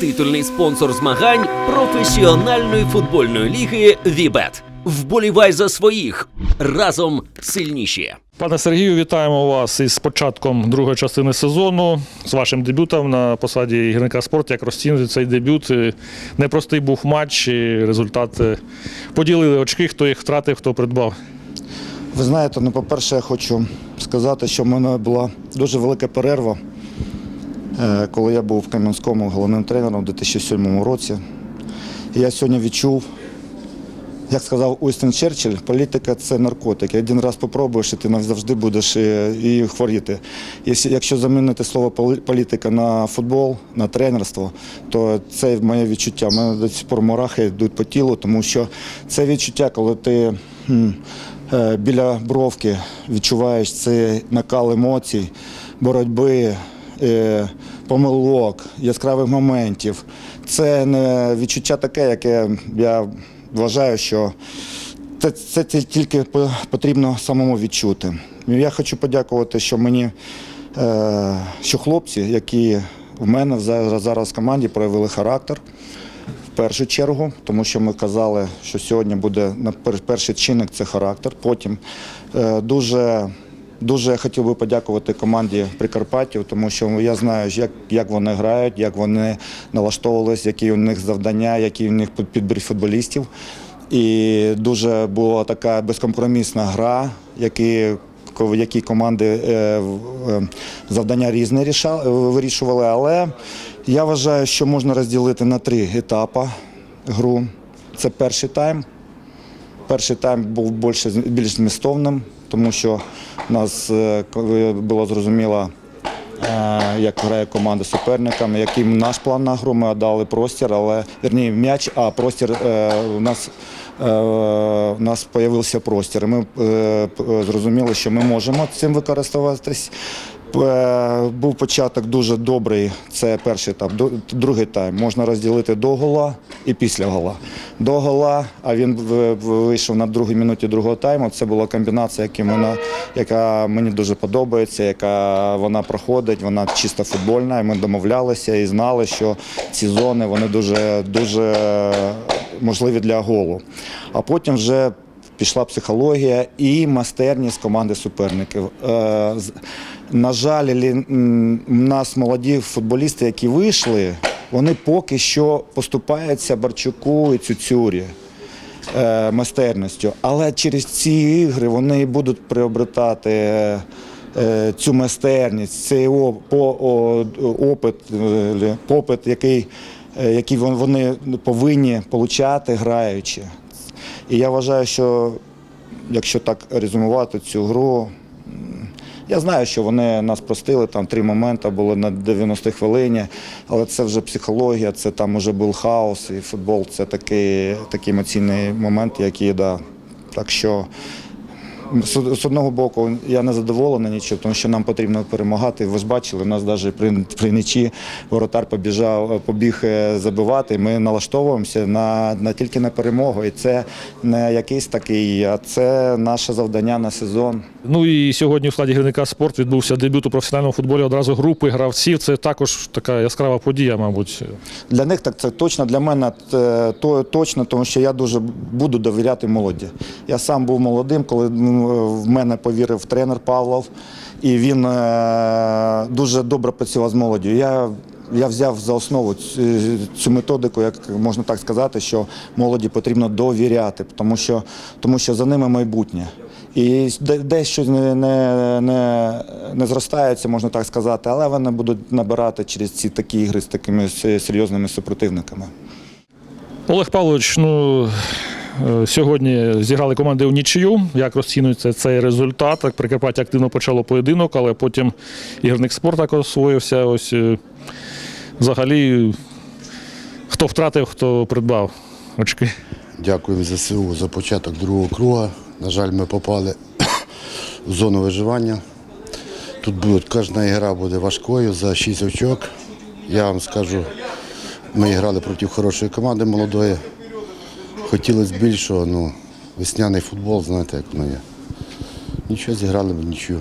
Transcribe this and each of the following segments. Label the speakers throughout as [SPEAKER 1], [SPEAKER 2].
[SPEAKER 1] титульний спонсор змагань професіональної футбольної ліги Вібет. Вболівай за своїх разом сильніші.
[SPEAKER 2] Пане Сергію, вітаємо вас із початком другої частини сезону, з вашим дебютом на посаді гірника спорту. Як розцінюєте цей дебют? Е, Непростий був матч, і результат е, поділили очки, хто їх втратив, хто придбав.
[SPEAKER 3] Ви знаєте, ну, по-перше, я хочу сказати, що в мене була дуже велика перерва, коли я був в Кам'янському головним тренером у 2007 році. І я сьогодні відчув, як сказав Уістон Черчилль, політика це наркотик. Один раз спробуєш, і ти завжди будеш е, і хворіти. Якщо- замінити слово «поли- політика на футбол, на тренерство, то це моє відчуття. У мене до сих пор мурахи йдуть по тілу, тому що це відчуття, коли ти е, біля бровки відчуваєш цей накал емоцій, боротьби. Помилок, яскравих моментів. Це не відчуття таке, яке я вважаю, що це, це, це тільки потрібно самому відчути. Я хочу подякувати, що мені, е, що хлопці, які в мене зараз в команді проявили характер в першу чергу, тому що ми казали, що сьогодні буде на перший чинник це характер. Потім е, дуже. Дуже хотів би подякувати команді Прикарпаттів, тому що я знаю, як, як вони грають, як вони налаштовувалися, які у них завдання, який у них під- підбір футболістів. І дуже була така безкомпромісна гра, які, в якій команди е, е, завдання різне ріша- вирішували. Але я вважаю, що можна розділити на три етапи гру. Це перший тайм. Перший тайм був більше, більш змістовним, тому що у нас е, було зрозуміло, е, як грає команда суперниками, який наш план на гру. Ми дали простір, але верні м'яч, а простір е, у нас. У нас з'явився простір. Ми зрозуміли, що ми можемо цим використовуватись. Е, Був початок дуже добрий. Це перший етап. Другий тайм можна розділити до гола і після гола. До гола, а він вийшов на другій минуті другого тайму. Це була комбінація, яка мені дуже подобається, яка вона проходить, вона чисто футбольна. І ми домовлялися і знали, що ці зони вони дуже, дуже можливі для голу. А потім вже пішла психологія і майстерність команди суперників. Е, На жаль, у нас молоді футболісти, які вийшли, вони поки що поступаються Барчуку і Цюцюрі е, майстерністю. Але через ці ігри вони будуть приобретати е, цю майстерність, цей опит, попит, який, який вон- вони повинні получати граючи. І я вважаю, що якщо так резюмувати цю гру, я знаю, що вони нас простили, там три моменти були на 90 хвилині, але це вже психологія, це там вже був хаос, і футбол це такий, такий емоційний момент, який да. Так що з одного боку я не задоволений нічого, тому що нам потрібно перемагати. Ви ж бачили, у нас навіть при, при нічі воротар побіжав, побіг е, забивати. Ми налаштовуємося на, на тільки на перемогу. І це не якийсь такий, а це наше завдання на сезон.
[SPEAKER 2] Ну і сьогодні в складі гірника спорт відбувся дебют у професіональному футболі одразу групи гравців. Це також така яскрава подія, мабуть.
[SPEAKER 3] Для них так це точно, для мене е, то точно, тому що я дуже буду довіряти молоді. Я сам був молодим, коли в мене повірив тренер Павлов, і він е, дуже добре працював з молоддю. Я я взяв за основу цю, цю методику, як можна так сказати, що молоді потрібно довіряти, тому що, тому що за ними майбутнє. І де- десь щось не, не, не, не зростається, можна так сказати, але вони будуть набирати через ці такі ігри з такими серйозними супротивниками.
[SPEAKER 2] Олег Павлович, ну е, сьогодні зіграли команди у нічию. Як розцінюється цей результат? Так, Прикарпаття активно почало поєдинок, але потім ігорник спорт так освоївся. Ось е, взагалі, хто втратив, хто придбав очки.
[SPEAKER 4] Дякуємо ЗСУ за початок другого круга. На жаль, ми попали в зону виживання. Тут буде, кожна гра буде важкою за 6 очок. Я вам скажу, ми грали проти хорошої команди молодої. Хотілося більшого, ну, весняний футбол, знаєте, як воно є. Нічого зіграли ми нічого.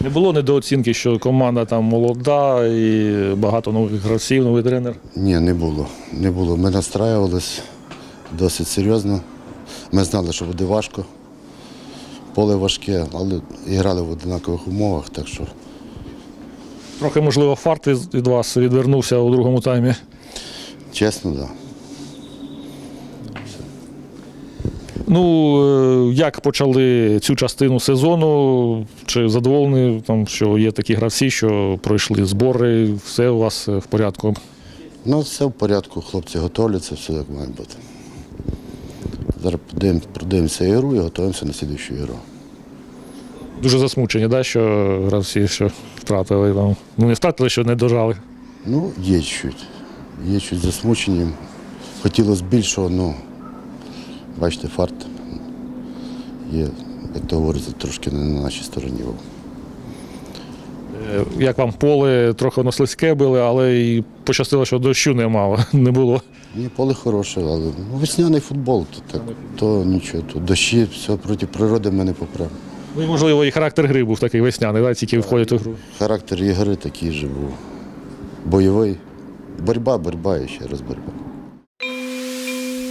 [SPEAKER 2] Не було недооцінки, що команда там молода і багато нових гравців, новий тренер.
[SPEAKER 4] Ні, не було. Не було. Ми настраювалися досить серйозно. Ми знали, що буде важко. Поле важке, але і грали в однакових умовах, так що
[SPEAKER 2] Трохи, можливо, фарт від вас відвернувся у другому таймі.
[SPEAKER 4] чесно, так. Да.
[SPEAKER 2] Ну, е, як почали цю частину сезону? Чи задоволені, там, що є такі гравці, що пройшли збори, все у вас е, в порядку?
[SPEAKER 4] Ну, все в порядку, хлопці готовляться, все як має бути. Зараз продивимося ігру і готуємося на слідчу ігру.
[SPEAKER 2] Дуже засмучені, да, що гравці що втратили там. Ну, не втратили, що не дожали.
[SPEAKER 4] Ну, є чуть. Є чуть засмучені. Хотілося більшого, ну бачите, фарт є, як то говориться, трошки не на нашій стороні.
[SPEAKER 2] Е, Як вам поле трохи воно слизьке було, але і пощастило, що дощу немало, не було.
[SPEAKER 4] Ні, поле хороше, але ну, весняний футбол, то, так, то нічого, то дощі, все проти природи ми не поправимо.
[SPEAKER 2] Ну і можливо і характер гри був такий весняний, да, тільки входять у гру.
[SPEAKER 4] Характер ігри такий же був. Бойовий. Боротьба, боротьба і ще раз боротьба.